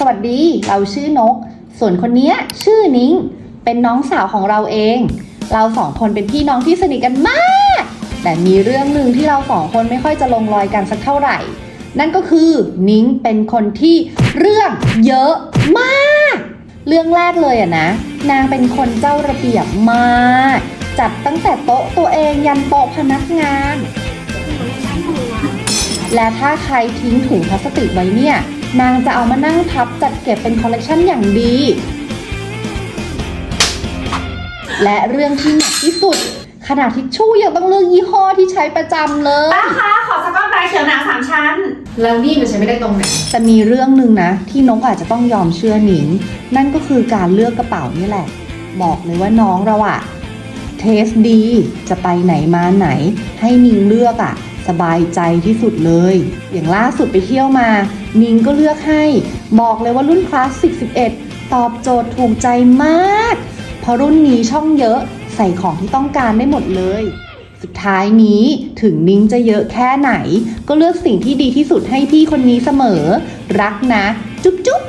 สวัสดี เราชื่อนก ส่วนคนเนี้ยชื่อนิ้ง เป็นน้องสาวของเราเอง เราสองคนเป็นพี่น้องที่สนิทกันมาก แต่มีเรื่องหนึ่งที่เราสองคนไม่ค่อยจะลงรอยกันสักเท่าไหร่ นั่นก็คือนิ้งเป็นคนที่เรื่องเยอะมาก เรื่องแรกเลยอะนะ นางเป็นคนเจ้าระเบียบมาก จัดตั้งแต่โต๊ะตัวเองยันโต๊ะพนักงาน และถ้าใครทิ้งถุงพลาสติกไว้เนี่ย นางจะเอามานั่งพับจัดเก็บเป็นคอลเลกชันอย่างดี และเรื่องที่หนักที่สุด ขนาดทิชชู่ยังต้องเลือกยี่ห้อที่ใช้ประจำเลย ป้าคะขอสก๊อตไบรท์เขียวหนาสามชั้น แล้วนี่มันใช้ไม่ได้ตรงไหน แต่มีเรื่องหนึ่งนะ ที่นกอาจจะต้องยอมเชื่อหนิง นั่นก็คือการเลือกกระเป๋านี่แหละ บอกเลยว่าน้องเราอะ เทสดี จะไปไหนมาไหน ให้นิงเลือกอะสบายใจที่สุดเลย อย่างล่าสุดไปเที่ยวมา นิงก็เลือกให้ บอกเลยว่ารุ่นคลาสสิก11 ตอบโจทย์ถูกใจมาก เพราะรุ่นนี้ช่องเยอะใส่ของที่ต้องการได้หมดเลย สุดท้ายนี้ถึงนิ้งจะเยอะแค่ไหน ก็เลือกสิ่งที่ดีที่สุดให้พี่คนนี้เสมอ รักนะ จุ๊บจุ๊บ